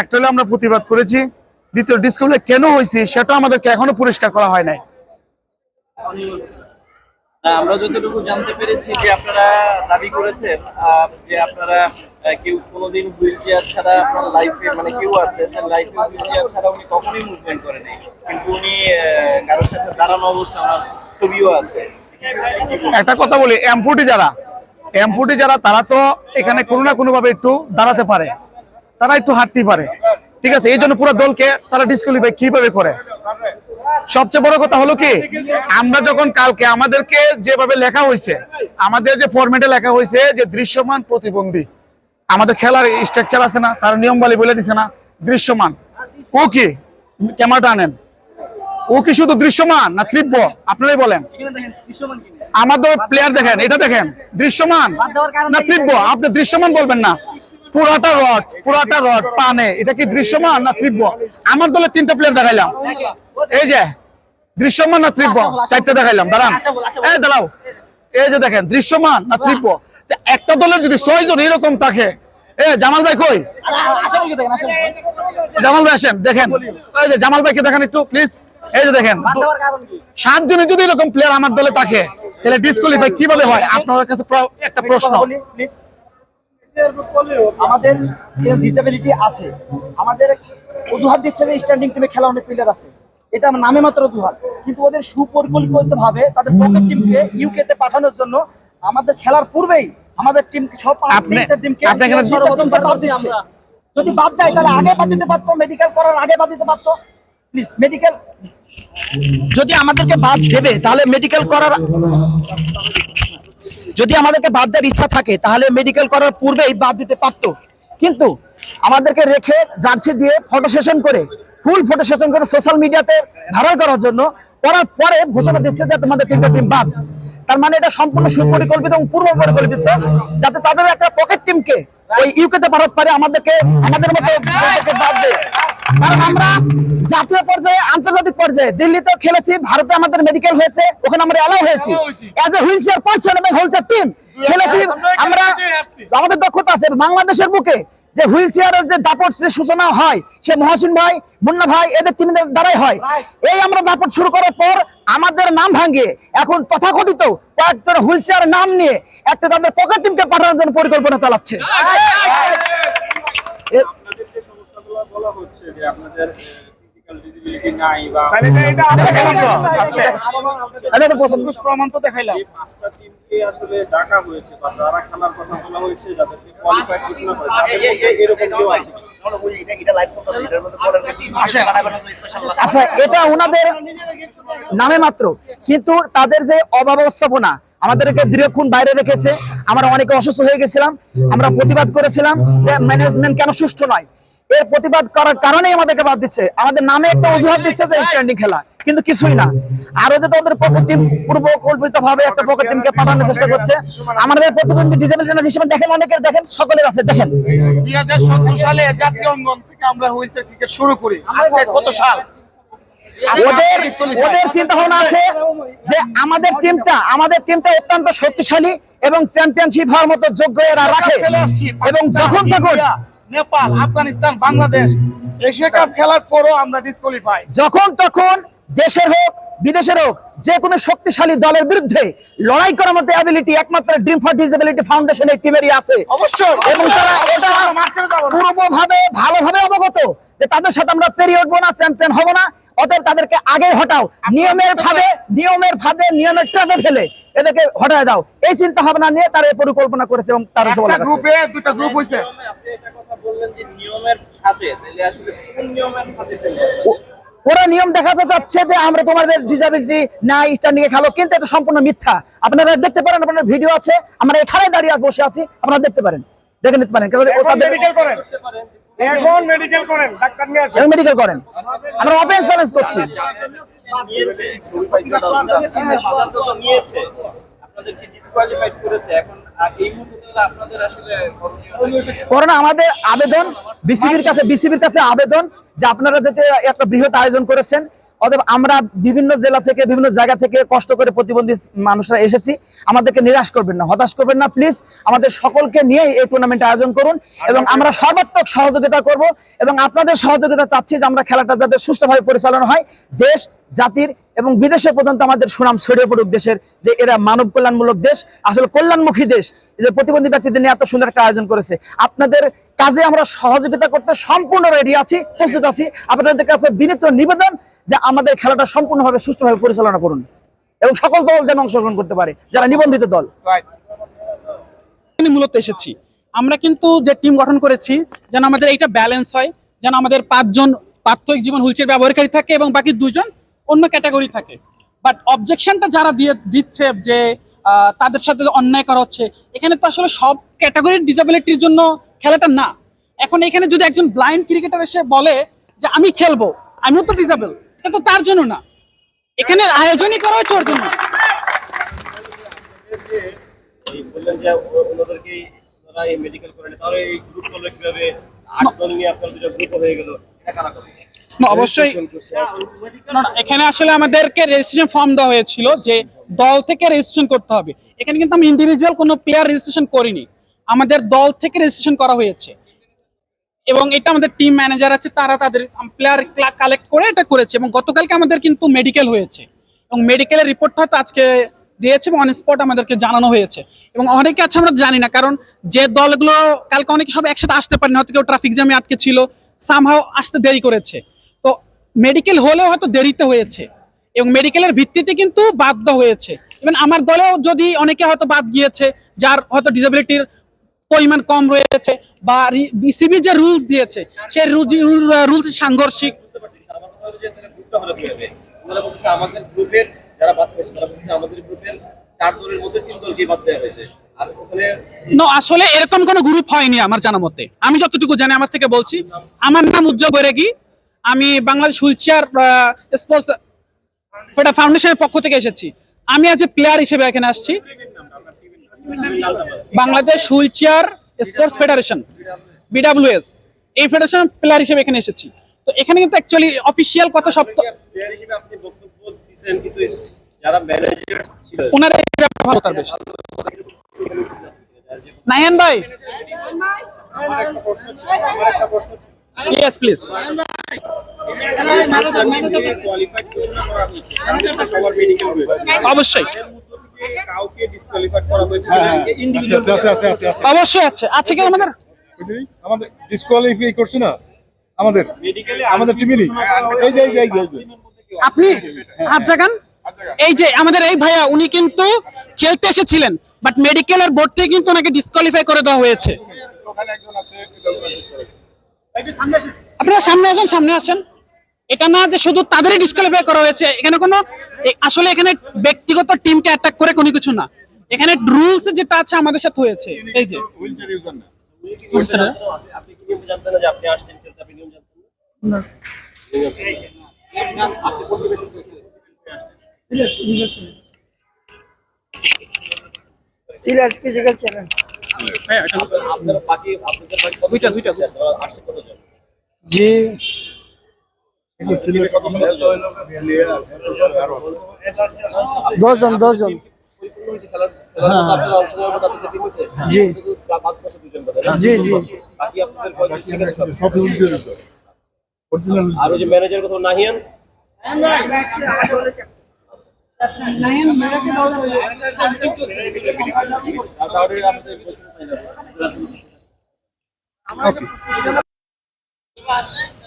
একটা আমরা প্রতিবাদ করেছি, দ্বিতীয় কেন সেটা আমাদেরকে এখনও পরিষ্কার করা হয় নাই। আমরা যতটুকু জানতে পেরেছি যে আপনারা দাবি করেছেন যে আপনারা কেউ কোনোদিন হুইল চেয়ার ছাড়া মানে কেউ আছে চেয়ার ছাড়া উনি কখনোই মুভমেন্ট করেনি কিন্তু উনি কারোর সাথে দাঁড়ানো অবস্থা ছবিও আছে। একটা কথা বলি এমপুটি যারা এমপুটি যারা, তারা তো এখানে কোনো না কোনো ভাবে একটু দাঁড়াতে পারে। তারা একটু হাঁটতে পারে। ঠিক আছে, এই জন্য পুরো দলকে তারা ডিসকোয়ালিফাই কীভাবে করে? সবচেয়ে বড় কথা হলো কি, আমরা যখন কালকে আমাদেরকে যেভাবে লেখা হয়েছে, আমাদের যে ফরম্যাটে লেখা হয়েছে যে দৃশ্যমান প্রতিবন্ধী, আমাদের খেলার স্ট্রাকচার আছে না, তার নিয়ম বলে বলে দিছে না, দৃশ্যমান। ও কি? ক্যামেরাটা আনেন। ও কি শুধু দৃশ্যমান না তীব্র? আপনারাই বলেন। আমাদের প্লেয়ার দেখেন এটা দেখেন দৃশ্যমান না তীব্র? আপনি দৃশ্যমান বলবেন না। পুরাটা রড পুরাটা রড পানে। এটা কি দৃশ্যমান না তীব্র? আমার দলে তিনটা প্লেয়ার দেখাইলাম। এই যে দৃশ্যমান না তীব্র? চারটা দেখাইলাম দাঁড়ান। এই দাঁড়াও। এই যে দেখেন দৃশ্যমান না তীব্র? একটা দলের যদি ছয় জন এরকম থাকে এ জামাল ভাই কই? জামাল ভাই আসেন দেখেন। এই যে জামাল ভাইকে দেখেন একটু প্লিজ এই যে দেখেন সাত জনের যদি এরকম প্লেয়ার আমার দলে থাকে তাহলে ডিসকোয়ালিফাই কীভাবে হয়? আপনার কাছে একটা প্রশ্ন। আমাদের ডিসেবিলিটি আছে আমাদের অজুহাত দিচ্ছে যে স্ট্যান্ডিং টিমে খেলা অনেক প্লেয়ার আছে। এটা নামে মাত্র অজুহাত। কিন্তু ওদের সুপরিকল্পিত ভাবে তাদের পকেট টিমকে ইউকে তে পাঠানোর জন্য আমাদের খেলার পূর্বেই আমাদের টিম সব আপনি- তিনটা টিমকে। যদি বাদ দেয় তাহলে আগে বাদ দিতে পারতো মেডিকেল করার আগে বাদ দিতে পারতো। প্লিজ মেডিকেল যদি আমাদেরকে বাদ দেবে, তাহলে মেডিকেল করার যদি আমাদেরকে বাদ দেওয়ার ইচ্ছা থাকে, তাহলে মেডিকেল করার পূর্বেই বাদ দিতে পারতো। কিন্তু আমাদেরকে রেখে জার্সি দিয়ে ফটো সেশন করে ফুল ফটো সেশন করে সোশ্যাল মিডিয়াতে ভাইরাল করার জন্য করার পরে ঘোষণা দিচ্ছে যে তোমাদের তিনটা টিম বাদ। তার মানে এটা সম্পূর্ণ সুপরিকল্পিত এবং পূর্ব পরিকল্পিত যাতে তাদের একটা পকেট টিমকে ওই ইউকেতে ভারত পারে আমাদেরকে আমাদের মতো বাদ দেয় কারণ আমরা জাতীয় পর্যায়ে আন্তর্জাতিক পর্যায়ে দিল্লিতে খেলেছি ভারতে আমাদের মেডিকেল হয়েছে ওখানে আমরা এলাও হয়েছি। এ হুইল চেয়ার পার্সন এবং হুইল চেয়ার টিম খেলেছি। আমরা আমাদের দক্ষতা আছে। বাংলাদেশের বুকে যে হুইল চেয়ারের যে দাপট যে সূচনা হয় সে মহাসিন ভাই মুন্না ভাই এদের টিমের দ্বারাই হয়। এই আমরা দাপট শুরু করার পর আমাদের নাম ভাঙিয়ে এখন তথাকথিত কয়েকজন হুইল চেয়ার নাম নিয়ে একটা তাদের পকেট টিমকে পাঠানোর জন্য পরিকল্পনা চালাচ্ছে এ- আপনাদের যে সমস্যাগুলো বলা হচ্ছে যে আপনাদের নাই বা দেখালাম তো আজকে। আচ্ছা, তো পছন্দ প্রমাণ তো দেখাইলাম এই পাঁচটা টিমকে আসলে ডাকা হয়েছে বা যারা খেলার কথা বলা হয়েছে যাদেরকে কোয়ালিফাই ঘোষণা করে তাদের মধ্যে এরকম কেউ আছে আচ্ছা এটা ওনাদের নামে মাত্র কিন্তু তাদের যে অব্যবস্থাপনা আমাদেরকে দীর্ঘক্ষণ বাইরে রেখেছে। আমরা অনেকে অসুস্থ হয়ে গেছিলাম আমরা প্রতিবাদ করেছিলাম ম্যানেজমেন্ট কেন সুষ্ঠু নয়। এর প্রতিবাদ করার কারণেই আমাদেরকে বাদ দিচ্ছে। আমাদের নামে একটা অজুহাত দিচ্ছে স্ট্যান্ডিং খেলা। কিন্তু কিছুই না। আরও যে ওদের পকেট টিম পূর্ব কল্পিত ভাবে একটা পকেট টিমকে পাঠানোর চেষ্টা করছে। আমাদের প্রতিবন্ধী ডিসেবল হিসেবে দেখেন অনেকের দেখেন সকলের আছে দেখেন। দুই হাজার সতেরো সালে জাতীয় অঙ্গন থেকে আমরা হুইল ক্রিকেট শুরু করি। আজকে কত সাল? ওদের ওদের চিন্তা ভাবনা আছে যে আমাদের টিমটা আমাদের টিমটা অত্যন্ত শক্তিশালী এবং চ্যাম্পিয়নশিপ হওয়ার মতো যোগ্য এরা রাখে। এবং যখন তখন নেপাল আফগানিস্তান বাংলাদেশ এশিয়া কাপ খেলার পরও আমরা ডিসকোয়ালিফাই যখন তখন দেশের হোক বিদেশের হোক যে কোনো শক্তিশালী দলের বিরুদ্ধে লড়াই করার মতো অ্যাবিলিটি একমাত্র ড্রিম ফর ডিসেবিলিটি ফাউন্ডেশন এই টিমেরই আছে। অবশ্যই এবং তারা এটা পূর্বভাবে ভালোভাবে অবগত যে তাদের সাথে আমরা পেরিয়ে উঠবো না চ্যাম্পিয়ন হব না অতএব তাদেরকে আগে হটাও। নিয়মের ফাঁদে নিয়মের ফাঁদে নিয়মের ট্রাপে ফেলে এদেরকে হটায় দাও। এই চিন্তা ভাবনা নিয়ে তারা এই পরিকল্পনা করেছে এবং তারা চলে গেছে গ্রুপে দুটো গ্রুপ হইছে। আপনি একটা কথা বললেন যে নিয়মের খাতে তাহলে আসলে কোন নিয়মের ফেললেন? ও- ওরা নিয়ম দেখাতে চাচ্ছে যে আমরা তোমাদের ডিসাবিলিটি নাই স্টার নিয়ে খেলো কিন্তু এটা সম্পূর্ণ মিথ্যা। আপনারা দেখতে পারেন আপনার ভিডিও আছে আমরা এখানে দাঁড়িয়ে বসে আছি আপনারা দেখতে পারেন দেখে নিতে পারেন কারণ ও তাদের মেডিকেল করেন। এখন মেডিকেল করেন ডাক্তার নিয়ে আসেন। মেডিকেল করেন। আমরা ওপেন চ্যালেঞ্জ করছি। নিয়েছে সিদ্ধান্ত তো নিয়েছে আপনাদেরকে ডিসকোয়ালিফাইড করেছে এখন আ- এই মুহূর্তে তাহলে আপনাদের আসলে করণীয় কি? করোনা আমাদের আবেদন বিসিবির কাছে বিসিবির কাছে আবেদন যে আপনারা যাতে একটা বৃহৎ আয়োজন করেছেন অতএব আমরা বিভিন্ন জেলা থেকে বিভিন্ন জায়গা থেকে কষ্ট করে প্রতিবন্ধী মানুষরা এসেছি। আমাদেরকে নিরাশ করবেন না হতাশ করবেন না প্লিজ আমাদের সকলকে নিয়েই এই টুর্নামেন্ট আয়োজন করুন এবং আমরা সর্বাত্মক সহযোগিতা করব এবং আপনাদের সহযোগিতা চাচ্ছি যে আমরা খেলাটা যাতে সুস্থভাবে পরিচালনা হয়। দেশ জাতির এবং বিদেশে পর্যন্ত আমাদের সুনাম ছড়িয়ে পড়ুক দেশের যে এরা মানব কল্যাণমূলক দেশ আসলে কল্যাণমুখী দেশ। যে প্রতিবন্ধী ব্যক্তিদের নিয়ে এত সুন্দর একটা আয়োজন করেছে। আপনাদের কাজে আমরা সহযোগিতা করতে সম্পূর্ণ রেডি আছি প্রস্তুত আছি। আপনাদের কাছে বিনীত নিবেদন যে আমাদের খেলাটা সম্পূর্ণভাবে সুষ্ঠুভাবে পরিচালনা করুন এবং সকল দল যেন অংশগ্রহণ করতে পারে যারা নিবন্ধিত দল। মূলত এসেছি। আমরা কিন্তু যে টিম গঠন করেছি যেন আমাদের এইটা ব্যালেন্স হয় যেন আমাদের পাঁচজন প্রাত্যহিক জীবন হুইলচেয়ার ব্যবহারকারী থাকে এবং বাকি দুজন অন্য ক্যাটাগরি থাকে। বাট অবজেকশনটা যারা দিয়ে দিচ্ছে যে তাদের সাথে অন্যায় করা হচ্ছে এখানে তো আসলে সব ক্যাটাগরির ডিসেবিলিটির জন্য খেলাটা না। এখন এখানে যদি একজন ব্লাইন্ড ক্রিকেটার এসে বলে যে আমি খেলব আমিও তো ডিসেবল এটা তো তার জন্য না। এখানে আয়োজনই করা হচ্ছে ওর জন্য। মেডিকেল তাহলে এই গ্রুপ কীভাবে আট দল নিয়ে আপনার দুটো গ্রুপ হয়ে গেল? এটা কারা করে? অবশ্যই। না না এখানে আসলে আমাদেরকে রেজিস্ট্রেশন ফর্ম দেওয়া হয়েছিল যে দল থেকে রেজিস্ট্রেশন করতে হবে। এখানে কিন্তু আমি ইন্ডিভিজুয়াল কোনো প্লেয়ার রেজিস্ট্রেশন করিনি। আমাদের দল থেকে রেজিস্ট্রেশন করা হয়েছে। এবং এটা আমাদের টিম ম্যানেজার আছে তারা তাদের প্লেয়ার কালেক্ট করে এটা করেছে এবং গতকালকে আমাদের কিন্তু মেডিকেল হয়েছে। এবং মেডিকেলের রিপোর্টটা হয়তো আজকে দিয়েছে এবং অন স্পট আমাদেরকে জানানো হয়েছে। এবং অনেকে আছে আমরা জানি না কারণ যে দলগুলো কালকে অনেকে সব একসাথে আসতে পারেনি হয়তো কেউ ট্রাফিক জ্যামে আটকে ছিল সামহাও আসতে দেরি করেছে। মেডিকেল হলেও হয়তো দেরিতে হয়েছে এবং মেডিকেলের ভিত্তিতে কিন্তু বাদ দেওয়া হয়েছে। ইভেন আমার দলেও যদি অনেকে হয়তো বাদ গিয়েছে, যার হয়তো ডিসেবিলিটির পরিমাণ কম রয়েছে বা বিসিবি যে রুলস দিয়েছে সেই রুলস সাংঘর্ষিক। আসলে এরকম কোনো গ্রুপ হয়নি আমার জানা মতে। আমি যতটুকু জানি, আমার থেকে বলছি। আমার নাম উজ্জ্বল বৈরাগী। আমি বাংলাদেশ হুইলচেয়ার স্পোর্টস ফাউন্ডেশনের পক্ষ থেকে এসেছি। আমি আজ প্লেয়ার হিসেবে এখানে আসছি। Bangladesh wheelchair sports federation BWS এই ফেডারেশন প্লেয়ার হিসেবে এখানে এসেছি। তো এখানে কিন্তু অ্যাকচুয়ালি অফিসিয়াল কথা সব নাইয়ান ভাই। ইয়েস প্লিজ অবশ্যই। অবশ্যই আছে। কি আমাদের? আমাদের ডিসকোয়ালিফাই করছে না আমাদের আমাদের এই যে আপনি হাত এই যে আমাদের এই ভাইয়া, উনি কিন্তু খেলতে এসেছিলেন বাট মেডিকেলের বোর্ড থেকে কিন্তু ওনাকে ডিসকোয়ালিফাই করে দেওয়া হয়েছে। আপনারা সামনে আসেন সামনে আসেন। এটা না যে শুধু তাদেরই ডিসকোয়ালিফাই করা হয়েছে এখানে কোনো আসলে এখানে ব্যক্তিগত টিমকে অ্যাটাক করে কোনো কিছু না। এখানে রুলস যেটা আছে আমাদের সাথে হয়েছে। এই যে হুইলচেয়ার ইউজার না। বুঝছেন না? আপনি কি জানতেন না যে আপনি আসছেন খেলতে আপনি নিয়ম জানতেন না? আপনি সিলেট ফিজিক্যাল চ্যালেঞ্জ হ্যাঁ। আপনার বাকি আপনাদের বাকি কত দুইটা, দুইটা। আপনারা আসছে কতজন? জি। দশজন দশজন। হয়েছে জি। জি, জি। আর ওই যে ম্যানেজার কথা নাহিয়ান। আর Vale.